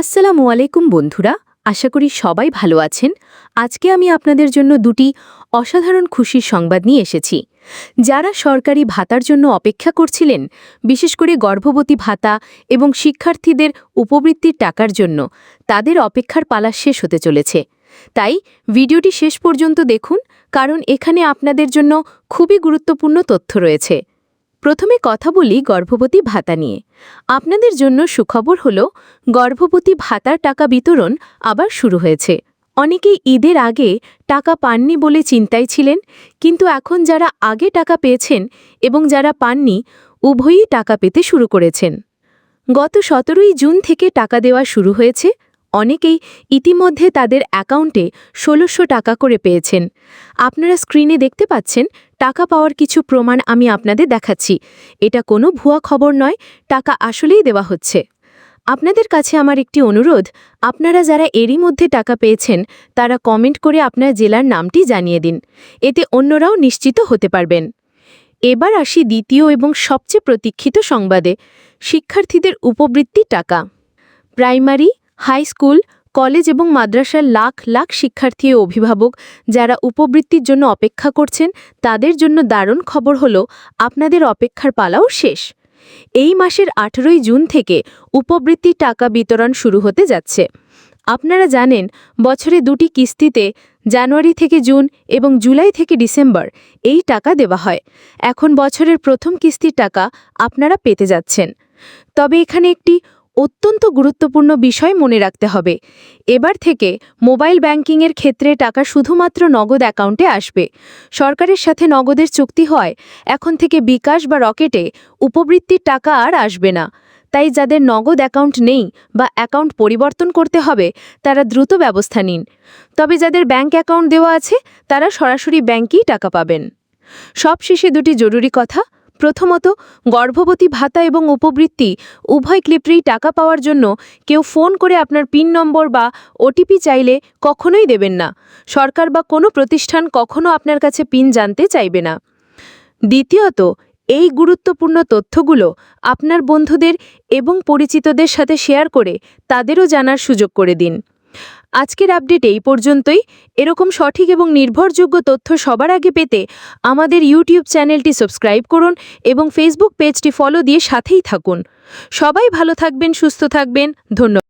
আসসালামু আলাইকুম বন্ধুরা, আশা করি সবাই ভালো আছেন। আজকে আমি আপনাদের জন্য দুটি অসাধারণ খুশির সংবাদ নিয়ে এসেছি। যারা সরকারি ভাতার জন্য অপেক্ষা করছিলেন, বিশেষ করে গর্ভবতী ভাতা এবং শিক্ষার্থীদের উপবৃত্তির টাকার জন্য, তাদের অপেক্ষার পালা শেষ হতে চলেছে। তাই ভিডিওটি শেষ পর্যন্ত দেখুন, কারণ এখানে আপনাদের জন্য খুবই গুরুত্বপূর্ণ তথ্য রয়েছে। প্রথমে কথা বলি গর্ভবতী ভাতা নিয়ে। আপনাদের জন্য সুখবর হল, গর্ভবতী ভাতার টাকা বিতরণ আবার শুরু হয়েছে। অনেকেই ঈদের আগে টাকা পাননি বলে চিন্তায় ছিলেন, কিন্তু এখন যারা আগে টাকা পেয়েছেন এবং যারা পাননি, উভয়ই টাকা পেতে শুরু করেছেন। গত সতেরোই জুন থেকে টাকা দেওয়া শুরু হয়েছে। অনেকেই ইতিমধ্যে তাদের অ্যাকাউন্টে ষোলোশো টাকা করে পেয়েছেন। আপনারা স্ক্রিনে দেখতে পাচ্ছেন টাকা পাওয়ার কিছু প্রমাণ আমি আপনাদের দেখাচ্ছি। এটা কোনো ভুয়া খবর নয়, টাকা আসলেই দেওয়া হচ্ছে। আপনাদের কাছে আমার একটি অনুরোধ, আপনারা যারা এরই মধ্যে টাকা পেয়েছেন, তারা কমেন্ট করে আপনার জেলার নামটি জানিয়ে দিন। এতে অন্যরাও নিশ্চিত হতে পারবেন। এবার আসি দ্বিতীয় এবং সবচেয়ে প্রতীক্ষিত সংবাদে, শিক্ষার্থীদের উপবৃত্তি টাকা। প্রাইমারি, হাই স্কুল কলেজ এবং মাদ্রাসার লাখ লাখ শিক্ষার্থী ও অভিভাবক যারা উপবৃত্তির জন্য অপেক্ষা করছেন, তাদের জন্য দারুণ খবর হল, আপনাদের অপেক্ষার পালাও শেষ। এই মাসের আঠেরোই জুন থেকে উপবৃত্তি টাকা বিতরণ শুরু হতে যাচ্ছে। আপনারা জানেন, বছরে দুটি কিস্তিতে জানুয়ারি থেকে জুন এবং জুলাই থেকে ডিসেম্বর এই টাকা দেওয়া হয়। এখন বছরের প্রথম কিস্তির টাকা আপনারা পেতে যাচ্ছেন। তবে এখানে একটি অত্যন্ত গুরুত্বপূর্ণ বিষয় মনে রাখতে হবে। এবার থেকে মোবাইল ব্যাংকিংয়ের ক্ষেত্রে টাকা শুধুমাত্র নগদ অ্যাকাউন্টে আসবে। সরকারের সাথে নগদের চুক্তি হয়, এখন থেকে বিকাশ বা রকেটে উপবৃত্তির টাকা আর আসবে না। তাই যাদের নগদ অ্যাকাউন্ট নেই বা অ্যাকাউন্ট পরিবর্তন করতে হবে, তারা দ্রুত ব্যবস্থা নিন। তবে যাদের ব্যাংক অ্যাকাউন্ট দেওয়া আছে, তারা সরাসরি ব্যাংকেই টাকা পাবেন। সবশেষে দুটি জরুরি কথা প্রথমত, গর্ভবতী ভাতা এবং উপবৃত্তি, উভয় ক্লিপেই টাকা পাওয়ার জন্য কেউ ফোন করে আপনার পিন নম্বর বা ওটিপি চাইলে কখনোই দেবেন না। সরকার বা কোনো প্রতিষ্ঠান কখনো আপনার কাছে পিন জানতে চাইবে না। দ্বিতীয়ত, এই গুরুত্বপূর্ণ তথ্যগুলো আপনার বন্ধুদের এবং পরিচিতদের সাথে শেয়ার করে তাদেরও জানার সুযোগ করে দিন। আজকের আপডেট এই পর্যন্তই। এরকম সঠিক এবং নির্ভরযোগ্য তথ্য সবার আগে পেতে আমাদের ইউটিউব চ্যানেলটি সাবস্ক্রাইব করুন এবং ফেসবুক পেজটি ফলো দিয়ে সাথেই থাকুন। সবাই ভালো থাকবেন, সুস্থ থাকবেন। ধন্যবাদ।